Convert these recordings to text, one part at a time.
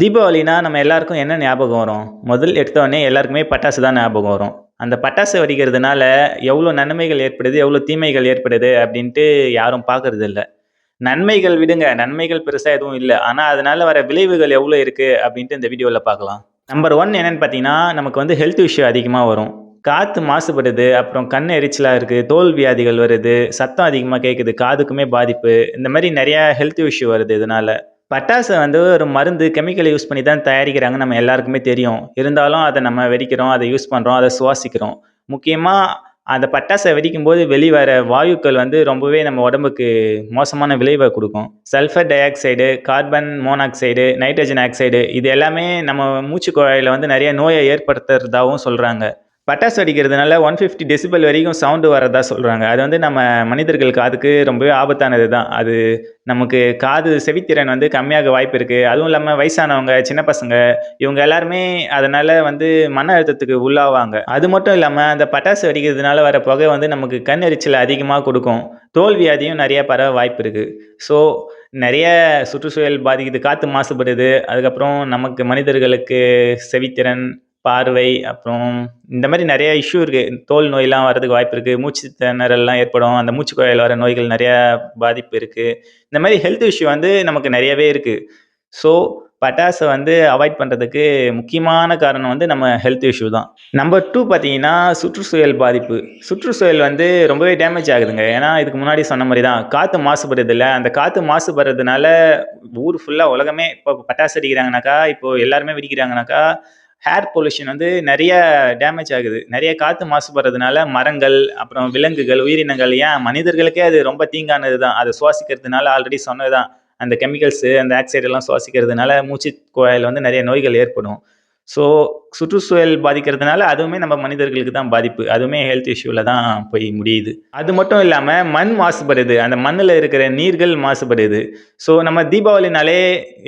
தீபாவளினா நம்ம எல்லாருக்கும் என்ன ஞாபகம் வரும்? முதல் எடுத்தோடனே எல்லாருக்குமே பட்டாசு தான் ஞாபகம் வரும். அந்த பட்டாசு வெடிக்கிறதுனால எவ்வளோ நன்மைகள் ஏற்படுது, எவ்வளோ தீமைகள் ஏற்படுது அப்படின்ட்டு யாரும் பார்க்கறதில்ல. நன்மைகள் விடுங்க, நன்மைகள் பெருசாக எதுவும் இல்லை ஆனால் அதனால வர விளைவுகள் எவ்வளோ இருக்குது அப்படின்ட்டு இந்த வீடியோவில் பார்க்கலாம். நம்பர் ஒன் என்னன்னு பார்த்தீங்கன்னா, நமக்கு வந்து ஹெல்த் இஷ்யூ அதிகமாக வரும். காற்று மாசுபடுது, அப்புறம் கண் எரிச்சலாக இருக்குது தோல் வியாதிகள் வருது, சத்தம் அதிகமாக கேட்குது, காதுக்குமே பாதிப்பு. இந்த மாதிரி நிறையா ஹெல்த் இஷ்யூ வருது இதனால. பட்டாசை வந்து ஒரு மருந்து, கெமிக்கலை யூஸ் பண்ணி தான் தயாரிக்கிறாங்க நம்ம எல்லாருக்குமே தெரியும். இருந்தாலும் அதை நம்ம வெடிக்கிறோம், அதை யூஸ் பண்ணுறோம் அதை சுவாசிக்கிறோம். முக்கியமாக அந்த பட்டாச வெடிக்கும்போது வெளிவர வாயுக்கள் வந்து ரொம்பவே நம்ம உடம்புக்கு மோசமான விளைவை கொடுக்கும் sulphur dioxide, carbon monoxide, nitrogen oxide இது எல்லாமே நம்ம மூச்சு குழாயில் வந்து நிறைய நோயை ஏற்படுத்துறதாகவும் சொல்கிறாங்க பட்டாசு வெடிக்கிறதுனால 150 டெசிபல் வரைக்கும் சவுண்டு வரதா சொல்கிறாங்க அது வந்து நம்ம மனிதர்கள் காதுக்கு ரொம்பவே ஆபத்தானது தான். அது நமக்கு காது செவித்திறன் வந்து கம்மியாக வாய்ப்பு இருக்குது அதுவும் இல்லாமல் வயசானவங்க, சின்ன பசங்க இவங்க எல்லாருமே அதனால் வந்து மன அழுத்தத்துக்கு உள்ளாவாங்க. அது மட்டும் இல்லாமல் அந்த பட்டாசு வெடிக்கிறதுனால வர புகை வந்து நமக்கு கண் எரிச்சல் அதிகமாக கொடுக்கும் தோல் வியாதியும் நெறைய பரவ வாய்ப்பு இருக்குது ஸோ நிறைய சுற்றுச்சூழல் பாதிக்குது. காற்று மாசுபடுது. அதுக்கப்புறம் நமக்கு மனிதர்களுக்கு செவித்திறன், பார்வை, அப்புறம் இந்த மாதிரி நிறைய இஷ்யூ இருக்குது தோல் நோயெலாம் வரதுக்கு வாய்ப்பு இருக்குது மூச்சு திணறல்லாம் ஏற்படும். அந்த மூச்சு குழாயில் வர நோய்கள் நிறையா பாதிப்பு இருக்குது இந்த மாதிரி ஹெல்த் இஷ்யூ வந்து நமக்கு நிறையவே இருக்குது ஸோ பட்டாசை வந்து அவாய்ட் பண்ணுறதுக்கு முக்கியமான காரணம் வந்து நம்ம ஹெல்த் இஷ்யூ தான். நம்பர் டூ பார்த்தீங்கன்னா, சுற்றுச்சூழல் பாதிப்பு. சுற்றுச்சூழல் வந்து ரொம்பவே டேமேஜ் ஆகுதுங்க. ஏன்னா இதுக்கு முன்னாடி சொன்ன மாதிரி தான். காற்று மாசுபடுறது இல்லை அந்த காற்று மாசுபடுறதுனால ஊர் ஃபுல்லாக உலகமே இப்போ பட்டாசு அடிக்கிறாங்கனாக்கா இப்போது எல்லாருமே வெடிக்கிறாங்கனாக்கா, ஹேர் பொல்யூஷன் வந்து நிறைய டேமேஜ் ஆகுது. நிறைய காற்று மாசுபடுறதுனால மரங்கள், அப்புறம் விலங்குகள், உயிரினங்கள் ஏன் மனிதர்களுக்கே அது ரொம்ப தீங்கானது தான். அதை சுவாசிக்கிறதுனால ஆல்ரெடி சொன்னது தான். அந்த கெமிக்கல்ஸு, அந்த ஆக்சைடெல்லாம் சுவாசிக்கிறதுனால மூச்சு குழாயில் வந்து நிறைய நோய்கள் ஏற்படும். ஸோ சுற்றுச்சூழல் பாதிக்கிறதுனால அதுவுமே நம்ம மனிதர்களுக்கு தான் பாதிப்பு. அதுவுமே ஹெல்த் இஷ்யூல தான் போய் முடியுது. அது மட்டும் இல்லாமல் மண் மாசுபடுது. அந்த மண்ணில் இருக்கிற நீர்கள் மாசுபடுது. ஸோ நம்ம தீபாவளினாலே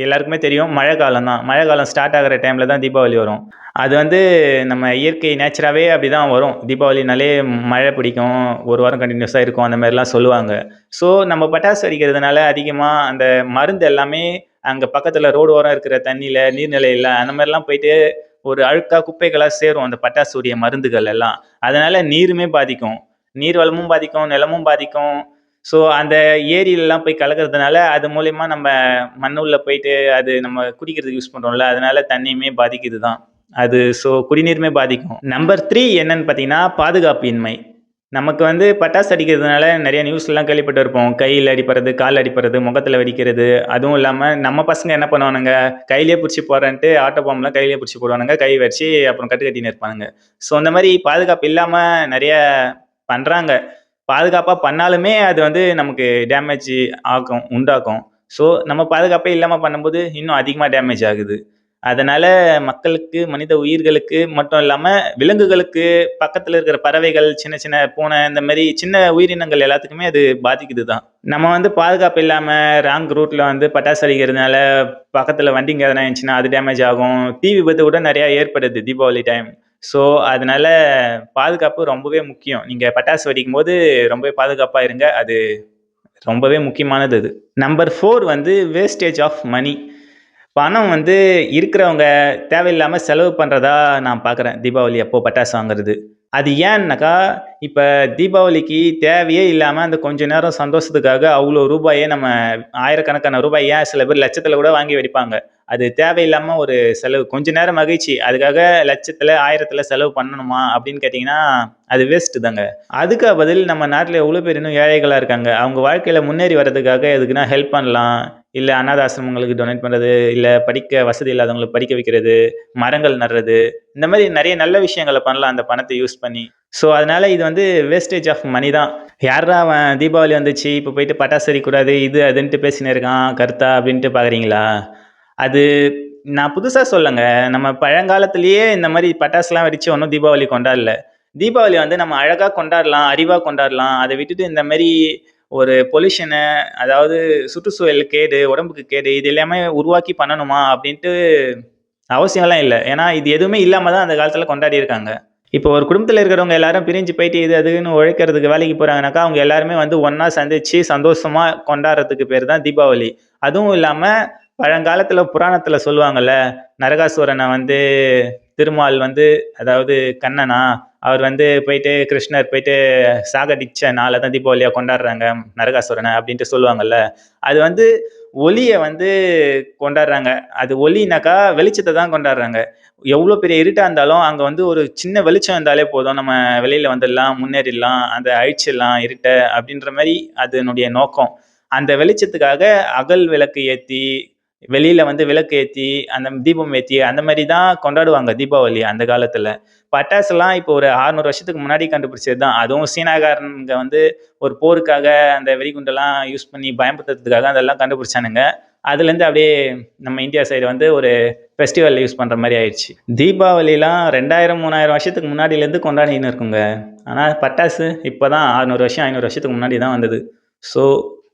எல்லாருக்குமே தெரியும் மழை காலம் தான். மழை காலம் ஸ்டார்ட் ஆகிற டைமில் தான் தீபாவளி வரும். அது வந்து நம்ம இயற்கை நேச்சராவே அப்படிதான் வரும். தீபாவளினாலே மழை பிடிக்கும். ஒரு வாரம் கண்டினியூஸாக இருக்கும். அந்த மாதிரிலாம் சொல்லுவாங்க. ஸோ நம்ம பட்டாசு வெடிக்கிறதுனால அதிகமாக அந்த மருந்து எல்லாமே அங்கே பக்கத்தில் ரோடு ஓரம் இருக்கிற தண்ணியில் நீர்நிலையில் அந்த மாதிரிலாம் போயிட்டு ஒரு அழுக்கா, குப்பைகளாக சேரும் அந்த பட்டாசுடைய மருந்துகள் எல்லாம். அதனால் நீருமே பாதிக்கும். நீர் வளமும் பாதிக்கும், நிலமும் பாதிக்கும். ஸோ அந்த ஏரியிலலாம் போய் கலக்கறதுனால அது மூலயமா நம்ம மண்ணுள்ள போயிட்டு அது நம்ம குடிக்கிறதுக்கு யூஸ் பண்ணுறோம்ல அதனால தண்ணியுமே பாதிக்குது தான். அது ஸோ குடிநீருமே பாதிக்கும். நம்பர் த்ரீ என்னன்னு பார்த்தீங்கன்னா, பாதுகாப்பின்மை. நமக்கு வந்து பட்டாசு அடிக்கிறதுனால நிறைய நியூஸ்லாம் கேள்விப்பட்டிருப்போம். கையில் அடிப்படுறது கால் அடிப்படுறது முகத்தில் வெடிக்கிறது. அதுவும் இல்லாமல் நம்ம பசங்க என்ன பண்ணுவானுங்க, கையிலேயே பிடிச்சி போடுறேன்ட்டு ஆட்டோ பாம்பெலாம் கையிலேயே பிடிச்சி போடுவானுங்க. கை வச்சு அப்புறம் கட்டு கட்டின்னு இருப்பானுங்க. ஸோ அந்த மாதிரி பாதுகாப்பு இல்லாமல் நிறைய பண்ணுறாங்க பாதுகாப்பாக பண்ணாலுமே அது வந்து நமக்கு டேமேஜ் ஆக்கும் உண்டாக்கும். ஸோ நம்ம பாதுகாப்பே இல்லாமல் பண்ணும்போது இன்னும் அதிகமாக டேமேஜ் ஆகுது. அதனால் மக்களுக்கு, மனித உயிர்களுக்கு மட்டும் இல்லாமல் விலங்குகளுக்கு, பக்கத்தில் இருக்கிற பறவைகள், சின்ன சின்ன பூனை இந்த மாதிரி சின்ன உயிரினங்கள் எல்லாத்துக்குமே அது பாதிக்குது தான். நம்ம வந்து பாதுகாப்பு இல்லாமல் ராங் ரூட்டில் வந்து பட்டாசு அடிக்கிறதுனால பக்கத்தில் வண்டிங்க எதனா இருந்துச்சுன்னா அது டேமேஜ் ஆகும். தீ விபத்து கூட நிறையா ஏற்படுது தீபாவளி டைம். ஸோ அதனால் பாதுகாப்பு ரொம்பவே முக்கியம். நீங்கள் பட்டாசு வெடிக்கும்போது ரொம்பவே பாதுகாப்பாக இருங்க. அது ரொம்பவே முக்கியமானது அது. நம்பர் ஃபோர் வந்து வேஸ்டேஜ் ஆஃப் மணி பணம் வந்து இருக்கிறவங்க தேவையில்லாமல் செலவு பண்ணுறதா நான் பார்க்குறேன். தீபாவளி அப்போ பட்டாசு வாங்குறது. அது ஏன்னாக்கா, இப்போ தீபாவளிக்கு தேவையே இல்லாமல் அந்த கொஞ்ச நேரம் சந்தோஷத்துக்காக அவ்வளோ ரூபாயே நம்ம ஆயிரக்கணக்கான ரூபாய் ஏன் சில பேர் லட்சத்தில் கூட வாங்கி வெடிப்பாங்க. அது தேவையில்லாமல் ஒரு செலவு. கொஞ்ச நேரம் மகிழ்ச்சி. அதுக்காக லட்சத்தில் ஆயிரத்தில் செலவு பண்ணணுமா அப்படின்னு கேட்டிங்கன்னா அது வேஸ்ட்டு தாங்க. அதுக்கு பதில் நம்ம நாட்டில் எவ்வளோ பேர் இன்னும் ஏழைகளாக இருக்காங்க. அவங்க வாழ்க்கையில் முன்னேறி வர்றதுக்காக எதுக்குன்னா ஹெல்ப் பண்ணலாம். இல்லை அனாதை ஆசிரமங்களுக்கு டொனேட் பண்ணுறது இல்லை படிக்க வசதி இல்லாதவங்களுக்கு படிக்க வைக்கிறது, மரங்கள் நடுறது, இந்த மாதிரி நிறைய நல்ல விஷயங்கள பண்ணலாம் அந்த பணத்தை யூஸ் பண்ணி. ஸோ அதனால் இது வந்து வேஸ்டேஜ் ஆஃப் மணி தான். யாரா அவன் தீபாவளி வந்துச்சு, இப்போ போயிட்டு பட்டாசு வெடிக்கக்கூடாது, இது அதுன்ட்டு பேசினே இருக்கான், கருத்தா அப்படின்ட்டு பார்க்குறீங்களா? அது நான் புதுசாக சொல்லுங்க நம்ம பழங்காலத்திலேயே இந்த மாதிரி பட்டாசுலாம் வெடிச்சு ஒன்றும் தீபாவளி கொண்டாடல. தீபாவளி வந்து நம்ம அழகாக கொண்டாடலாம், அறிவாக கொண்டாடலாம். அதை விட்டுட்டு இந்த மாதிரி ஒரு பொல்யூஷனு அதாவது சுற்றுச்சூழல் கேடு, உடம்புக்கு கேடு இது எல்லாமே உருவாக்கி பண்ணணுமா அப்படின்ட்டு அவசியம்லாம் இல்லை ஏன்னா இது எதுவுமே இல்லாமல் தான் அந்த காலத்தில் கொண்டாடி இருக்காங்க. இப்போ ஒரு குடும்பத்தில் இருக்கிறவங்க எல்லாரும் பிரிஞ்சு போயிட்டு இது அதுன்னு உழைக்கிறதுக்கு வேலைக்கு போகிறாங்கனாக்கா அவங்க எல்லாருமே வந்து ஒன்றா சந்திச்சு சந்தோஷமாக கொண்டாடுறதுக்கு பேர் தான் தீபாவளி. அதுவும் இல்லாமல் பழங்காலத்தில் புராணத்தில் சொல்லுவாங்கல்ல நரகாசுரனை வந்து திருமால் வந்து அதாவது கண்ணனா அவர் வந்து போயிட்டு கிருஷ்ணர் போயிட்டு சாகடிச்ச நாளை தான் தீபாவளியாக கொண்டாடுறாங்க நரகாசுரனை அப்படின்ட்டு சொல்லுவாங்கல்ல அது வந்து ஒளியை வந்து கொண்டாடுறாங்க. அது ஒளினாக்கா வெளிச்சத்தை தான் கொண்டாடுறாங்க. எவ்வளோ பெரிய இருட்டாக இருந்தாலும் அங்கே வந்து ஒரு சின்ன வெளிச்சம் இருந்தாலே போதும். நம்ம வெளியில் வந்துடலாம் முன்னேறிடலாம் அந்த அழிச்சிடலாம் இருட்டை அப்படின்ற மாதிரி அதனுடைய நோக்கம். அந்த வெளிச்சத்துக்காக அகல் விளக்கு ஏற்றி வெளியில் வந்து விளக்கு ஏற்றி அந்த தீபம் ஏற்றி அந்த மாதிரி தான் கொண்டாடுவாங்க தீபாவளி அந்த காலத்தில். பட்டாசுலாம் இப்போ ஒரு 600 வருஷத்துக்கு முன்னாடி கண்டுபிடிச்சது தான் அதுவும் சீனாக்காரனுங்க வந்து ஒரு போருக்காக அந்த வெடிகுண்டெல்லாம் யூஸ் பண்ணி பயன்படுத்துறதுக்காக அதெல்லாம் கண்டுபிடிச்சானுங்க. அதுலேருந்து அப்படியே நம்ம இந்தியா சைடு வந்து ஒரு ஃபெஸ்டிவல் யூஸ் பண்ணுற மாதிரி ஆயிடுச்சு. தீபாவளிலாம் ரெண்டாயிரம் மூணாயிரம் வருஷத்துக்கு முன்னாடியிலேருந்து கொண்டாடின்னு இருக்குங்க. ஆனால் பட்டாசு இப்போ தான் அறுநூறு வருஷம் ஐநூறு வருஷத்துக்கு முன்னாடி தான் வந்தது. ஸோ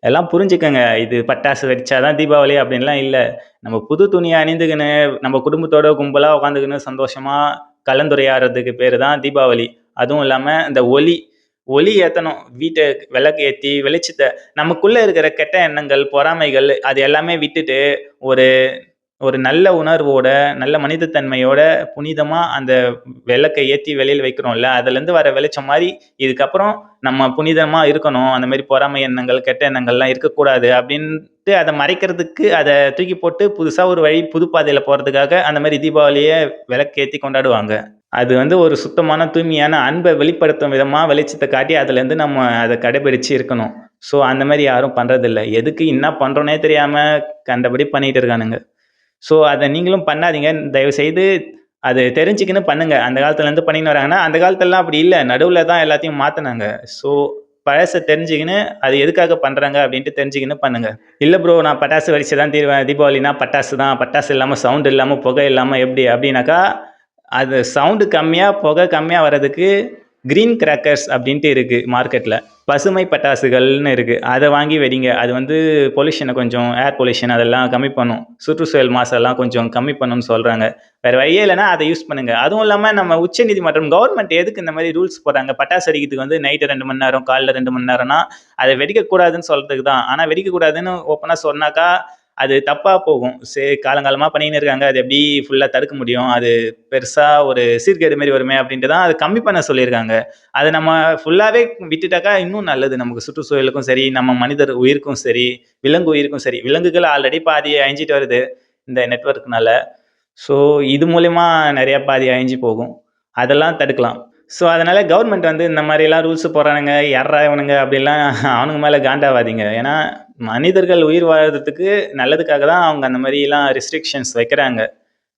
எல்லாம் புரிஞ்சுக்கங்க. இது பட்டாசு வெடிச்சாதான் தீபாவளி அப்படின்லாம் இல்லை. நம்ம புது துணியை அணிந்துக்கின்னு நம்ம குடும்பத்தோட கும்பலாக உட்காந்துக்கின்னு சந்தோஷமாக கலந்துரையாடுறதுக்கு பேர் தான் தீபாவளி. அதுவும் இல்லாமல் இந்த ஒலி ஒலி ஏற்றணும் வீட்டை விளக்கு ஏற்றி வெளிச்சத்தை நமக்குள்ளே இருக்கிற கெட்ட எண்ணங்கள் பொறாமைகள் அது எல்லாமே விட்டுட்டு ஒரு ஒரு நல்ல உணர்வோட நல்ல மனிதத்தன்மையோட புனிதமாக அந்த விளக்கை ஏற்றி வெளியில் வைக்கிறோம்ல அதுலேருந்து வர வெளிச்சம் மாதிரி இதுக்கப்புறம் நம்ம புனிதமாக இருக்கணும் அந்த மாதிரி பொறாமை எண்ணங்கள் கெட்ட எண்ணங்கள்லாம் இருக்கக்கூடாது அப்படின்ட்டு அதை மறைக்கிறதுக்கு அதை தூக்கி போட்டு புதுசாக ஒரு வழி புதுப்பாதையில் போகிறதுக்காக அந்த மாதிரி தீபாவளியை விளக்கு ஏற்றி கொண்டாடுவாங்க. அது வந்து ஒரு சுத்தமான தூய்மையான அன்பை வெளிப்படுத்தும் விதமாக வெளிச்சத்தை காட்டி அதுலேருந்து நம்ம அதை கடைபிடிச்சு இருக்கணும். ஸோ அந்த மாதிரி யாரும் பண்ணுறதில்ல எதுக்கு என்ன பண்ணுறோன்னே தெரியாமல் கண்டபடி பண்ணிகிட்டு இருக்கானுங்க. ஸோ அதை நீங்களும் பண்ணாதீங்க. தயவு செய்து அது தெரிஞ்சுக்கின்னு பண்ணுங்கள் அந்த காலத்துலேருந்து பண்ணின்னு வராங்கன்னா அந்த காலத்துலலாம் அப்படி இல்லை. நடுவில் தான் எல்லாத்தையும் மாற்றினாங்க ஸோ பழசை தெரிஞ்சுக்கின்னு அது எதுக்காக பண்ணுறாங்க அப்படின்ட்டு தெரிஞ்சுக்கின்னு பண்ணுங்கள் இல்லை ப்ரோ நான் பட்டாசு வெடிச்சு தான் தீருவேன். தீபாவளினா பட்டாசு தான். பட்டாசு இல்லாமல் சவுண்டு இல்லாமல் புகை இல்லாமல் எப்படி அப்படின்னாக்கா அது சவுண்டு கம்மியாக புகை கம்மியாக வர்றதுக்கு க்ரீன் கிராக்கர்ஸ் அப்படின்ட்டு இருக்குது மார்க்கெட்டில் பசுமை பட்டாசுகள்னு இருக்குது அதை வாங்கி வெடிங்க. அது வந்து பொல்யூஷனை கொஞ்சம் ஏர் பொல்யூஷன் அதெல்லாம் கம்மி பண்ணும். சுற்றுச்சூழல் மாசெல்லாம் கொஞ்சம் கம்மி பண்ணும்னு சொல்கிறாங்க வேறு வழியே இல்லைன்னா அதை யூஸ் பண்ணுங்கள் அதுவும் இல்லாமல் நம்ம உச்சநீதிமன்றம் கவர்மெண்ட் எதுக்கு இந்த மாதிரி ரூல்ஸ் போடுறாங்க? பட்டாசு வெடிக்கிறதுக்கு வந்து நைட்டு ரெண்டு மணி நேரம் காலைல ரெண்டு மணி நேரம்னா அதை வெடிக்கக்கூடாதுன்னு சொல்கிறதுக்கு தான். ஆனால் வெடிக்கக்கூடாதுன்னு ஓப்பனாக சொன்னாக்கா அது தப்பாக போகும். சரி காலங்காலமாக பண்ணின்னு இருக்காங்க. அது எப்படி ஃபுல்லாக தடுக்க முடியும்? அது பெருசாக ஒரு சீர்கேடு மாதிரி வருமே அப்படின்ட்டு தான் அது கம்மி பண்ண சொல்லியிருக்காங்க. அதை நம்ம ஃபுல்லாகவே விட்டுட்டாக்கா இன்னும் நல்லது. நமக்கு சுற்றுச்சூழலுக்கும் சரி நம்ம மனிதர் உயிருக்கும் சரி விலங்கு உயிருக்கும் சரி. விலங்குகள் ஆல்ரெடி பாதி அழிஞ்சிட்டு வருது இந்த நெட்ஒர்க்னால ஸோ இது மூலயமா நிறையா பாதி அழிஞ்சு போகும். அதெல்லாம் தடுக்கலாம். ஸோ அதனால் கவர்மெண்ட் வந்து இந்த மாதிரிலாம் ரூல்ஸ் போடுறானுங்க யாரா இவனுங்க அப்படிலாம் அவனுங்க மேலே காண்டாவாதீங்க. ஏன்னா மனிதர்கள் உயிர் வாழ்றதுக்கு நல்லதுக்காக தான் அவங்க அந்த மாதிரிலாம் ரெஸ்ட்ரிக்ஷன்ஸ் வைக்கிறாங்க.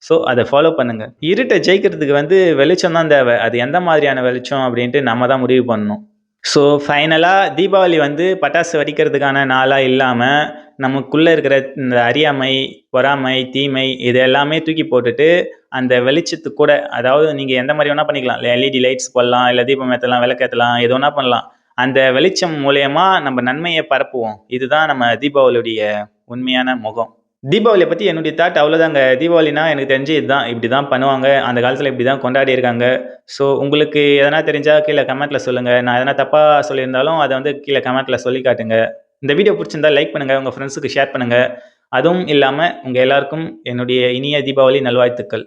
ஸோ அதை ஃபாலோ பண்ணுங்கள் இருட்டை ஜெயிக்கிறதுக்கு வந்து வெளிச்சம் தான் தேவை. அது எந்த மாதிரியான வெளிச்சம் அப்படின்ட்டு நம்ம தான் முடிவு பண்ணணும். ஸோ ஃபைனலாக தீபாவளி வந்து பட்டாசு வெடிக்கிறதுக்கான நாளாக இல்லாமல் நமக்குள்ளே இருக்கிற இந்த அறியாமை பொறாமை தீமை இது எல்லாமே தூக்கி போட்டுட்டு அந்த வெளிச்சத்துக்கு கூட அதாவது நீங்கள் எந்த மாதிரி வேணால் பண்ணிக்கலாம். இல்லை எல்இடி லைட்ஸ் போடலாம் இல்லை தீபம் ஏற்றலாம் விளக்கேற்றலாம் எது வேணால் பண்ணலாம். அந்த வெளிச்சம் மூலயமா நம்ம நன்மையை பரப்புவோம். இதுதான் நம்ம தீபாவளியுடைய உண்மையான முகம். தீபாவளியை பற்றி என்னுடைய தாட் அவ்வளோதாங்க தீபாவளினா எனக்கு தெரிஞ்சு இதுதான் இப்படி தான் பண்ணுவாங்க. அந்த காலத்தில் இப்படி தான் கொண்டாடி இருக்காங்க. ஸோ உங்களுக்கு எதனா தெரிஞ்சால் கீழே கமெண்ட்டில் சொல்லுங்கள் நான் எதனா தப்பாக சொல்லியிருந்தாலும் அதை வந்து கீழே கமெண்ட்டில் சொல்லி காட்டுங்க. இந்த வீடியோ பிடிச்சிருந்தா லைக் பண்ணுங்கள் உங்கள் ஃப்ரெண்ட்ஸுக்கு ஷேர் பண்ணுங்கள் அதுவும் இல்லாமல் உங்கள் எல்லாருக்கும் என்னுடைய இனிய தீபாவளி நல்வாழ்த்துக்கள்.